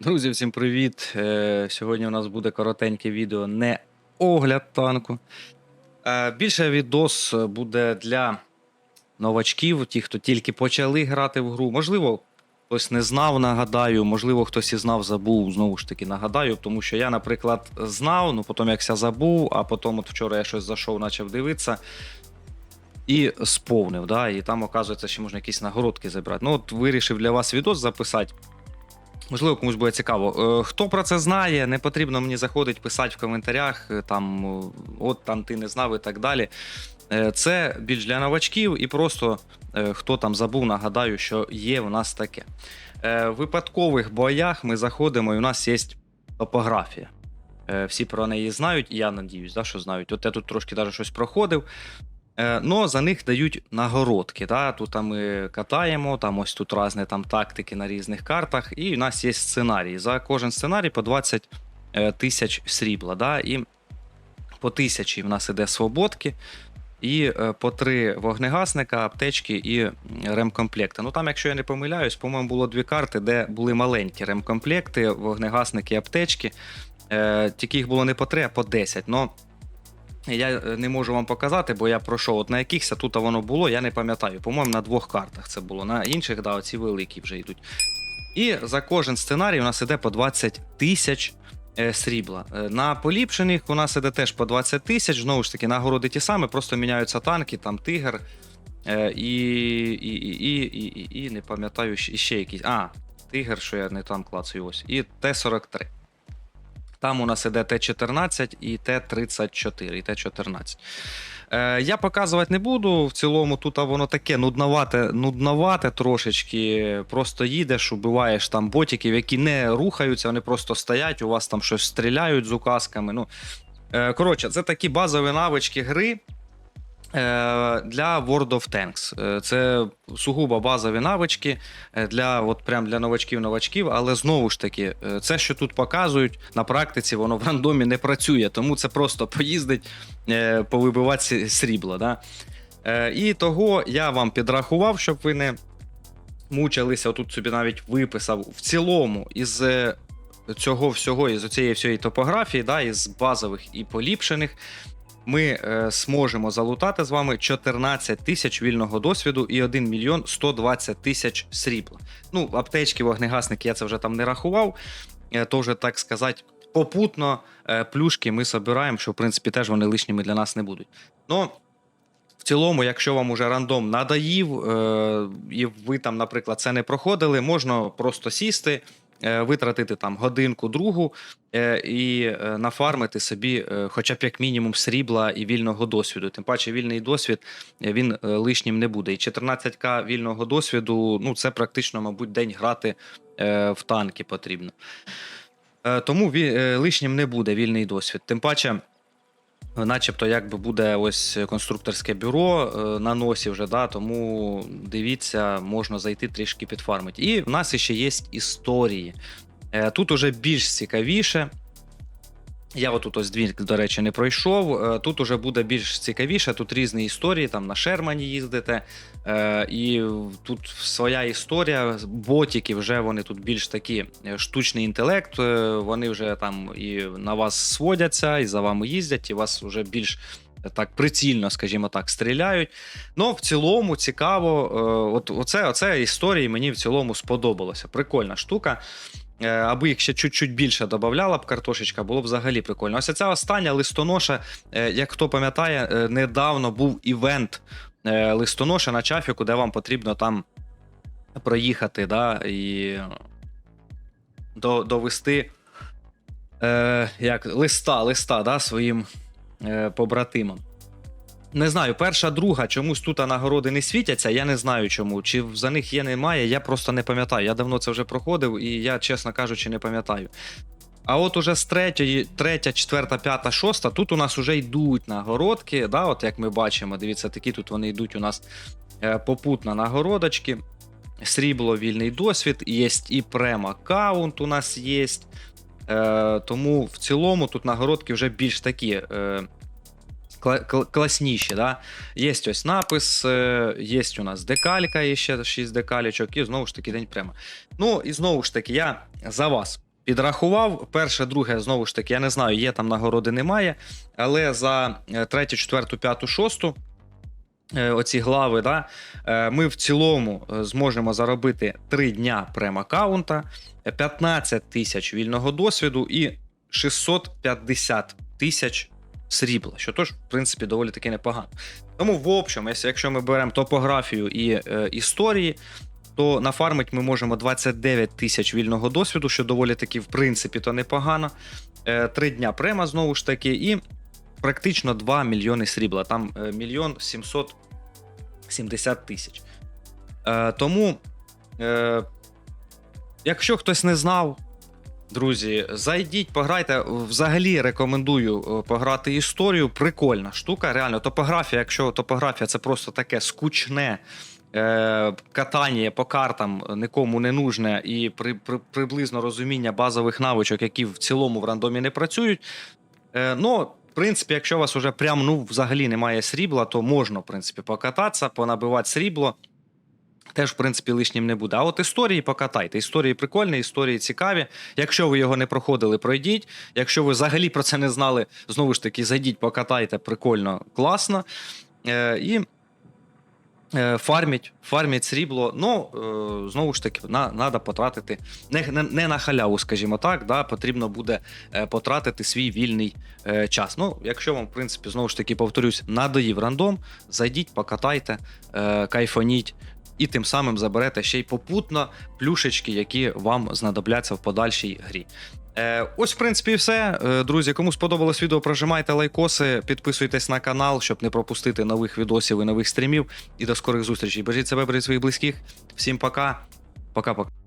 Друзі, всім привіт! Е, Сьогодні у нас буде коротеньке відео, не огляд танку. Е, Більше відос буде для новачків, ті, хто тільки почали грати в гру. Можливо, хтось не знав, нагадаю, можливо, хтось і знав, забув, знову ж таки нагадаю, тому що я, наприклад, знав, ну потім якся забув, а потім от вчора я щось зайшов, почав дивитися. І сповнив, да, і там, оказується, ще можна якісь нагородки забрати. Ну, от вирішив для вас відос записати. Можливо, комусь буде цікаво. Е, Хто про це знає, не потрібно мені заходить, писати в коментарях, е, там е, от там ти не знав і так далі. Це більш для новачків, і просто хто там забув, нагадаю, що є в нас таке. В випадкових боях ми заходимо, і у нас є топографія. Всі про неї знають, і я надіюсь, да, що знають. От я тут трошки даже щось проходив. Но за них дають нагородки. Да? Тут ми катаємо, там ось тут різні там тактики на різних картах, і у нас є сценарій. За кожен сценарій по 20 е, тисяч срібла. Да? І по тисячі в нас іде свободки, і е, по три вогнегасника, аптечки і ремкомплекти. Ну там, якщо я не помиляюсь, по-моєму, було дві карти, де були маленькі ремкомплекти, вогнегасники, аптечки. Тільки їх було не по три, а по 10. Но я е, не можу вам показати, бо я пройшов. От на якихось тут воно було, я не пам'ятаю. По-моєму, на двох картах це було. На інших, да, оці великі вже йдуть. І за кожен сценарій у нас іде по 20 тисяч е, срібла. Е, На поліпшених у нас іде теж по 20 тисяч. Знову ж таки, нагороди ті самі, просто міняються танки, там тигр. І, і, і, і, і, і, не пам'ятаю ще якісь. А, тигр, що я не там клацаю ось. І Т-43. Там у нас іде Т-14 і Т-34, і Т-14. Е, я показувати не буду. В цілому тут воно таке нудновате, нудновате трошечки. Просто їдеш, убиваєш там ботиків, які не рухаються, вони просто стоять, у вас там щось стріляють з указками. Ну, е, коротше, це такі базові навички гри. Е, Для World of Tanks. Е, Це сугубо базові навички е, для, от прям для новачків-новачків, але знову ж таки, це, що тут показують, на практиці воно в рандомі не працює, тому це просто поїздить, повибивати срібло. Да? І того я вам підрахував, щоб ви не мучилися. Отут собі навіть виписав в цілому із цього всього, із цієї всієї топографії, да, із базових і поліпшених. Ми е, зможемо залутати з вами 14 тисяч вільного досвіду і 1 мільйон 120 тисяч срібла. Ну, аптечки, вогнегасники, я це вже там не рахував. Е, то вже, так сказати, попутно е, плюшки ми збираємо, що в принципі теж вони лишніми для нас не будуть. Ну, в цілому, якщо вам уже рандом надаїв, е, і ви там, наприклад, це не проходили, можна просто сісти, витратити там годинку другу е, і е, нафармити собі е, хоча б як мінімум срібла і вільного досвіду. Тим паче, вільний досвід е, він е, лишнім не буде. І 14к вільного досвіду ну це практично, мабуть, день грати е, в танки потрібно. Е, Тому е, лишнім не буде вільний досвід. Тим паче. Начебто, якби буде ось конструкторське бюро е, на носі вже, да, тому дивіться, можна зайти трішки підфармити. І в нас ще є історії. Е, Тут уже більш цікавіше. Я отут ось дві, до речі, не пройшов. Е, Тут уже буде більш цікавіше. Тут різні історії, там на Шермані їздите. Е, І тут своя історія. Ботики вже вони тут більш такі е, штучний інтелект. Вони вже там і на вас сводяться, і за вами їздять, і вас вже більш. Так прицільно, скажімо так, стріляють. Ну, в цілому цікаво. От оце, оце історії мені в цілому сподобалося. Прикольна штука. Е, Аби їх ще чуть-чуть більше додавала б картошечка, було б взагалі прикольно. Ось ця остання листоноша, е, як хто пам'ятає, е, недавно був івент листоноша на чафіку, де вам потрібно там проїхати, да, і довести як, листа, листа да, своїм побратимам. Не знаю, перша, друга, чомусь тут нагороди не світяться, я не знаю чому. Чи за них є, немає, я просто не пам'ятаю. Я давно це вже проходив, і я, чесно кажучи, не пам'ятаю. А от уже з третьої, третя, четверта, п'ята, шоста, тут у нас вже йдуть нагородки. Да, от як ми бачимо, дивіться, такі тут вони йдуть у нас е, попутно нагородочки. Срібло, вільний досвід, є і прем-аккаунт у нас є. Е, тому в цілому тут нагородки вже більш такі. Е, класніші. Да? Є ось напис, е, є у нас декалька, є ще 6 декалічок, і знову ж таки день према. Ну і знову ж таки, я за вас підрахував. Перше, друге, знову ж таки, я не знаю, є там нагороди, немає. Але за е, третю, четверту, п'яту, шосту. е, Оці глави, да, ми в цілому зможемо заробити 3 дня прем-аккаунта, е, 15 тисяч вільного досвіду і 650 тисяч срібла, що теж, в принципі, доволі таки непогано. Тому, в общем, якщо ми беремо топографію і е, історії, то нафармить ми можемо 29 тисяч вільного досвіду, що доволі таки, в принципі, то непогано. Е, Три дня према знову ж таки, і практично 2 мільйони срібла. Там е, мільйон 770 тисяч. Е, Тому, е, якщо хтось не знав, друзі, зайдіть, пограйте. Взагалі рекомендую е, пограти історію. Прикольна штука. Реально, топографія, якщо топографія це просто таке скучне. е, Катання по картам нікому не нужне і при, при, приблизно розуміння базових навичок, які в цілому в рандомі не працюють. Е, ну, в принципі, якщо у вас вже прям ну, взагалі немає срібла, то можна, в принципі, покататися, понабивати срібло. Теж, в принципі, лишнім не буде. А от історії покатайте. Історії прикольні, історії цікаві. Якщо ви його не проходили, пройдіть. Якщо ви взагалі про це не знали, знову ж таки, зайдіть, покатайте, прикольно, класно. Е, і е, фарміть, фарміть срібло. Ну, е, знову ж таки, на, треба потратити не, не, не на халяву, скажімо так. Да, потрібно буде е, потратити свій вільний е, час. Ну, якщо вам, в принципі, знову ж таки, повторюсь, надоїв рандом, зайдіть, покатайте, е, кайфоніть. І тим самим заберете ще й попутно плюшечки, які вам знадобляться в подальшій грі. Е, ось, в принципі, і все. Е, друзі, кому сподобалось відео, прожимайте лайкоси, підписуйтесь на канал, щоб не пропустити нових відосів і нових стрімів. І до скорих зустрічей. Бережіть себе, бережіть своїх близьких. Всім пока. Пока-пока.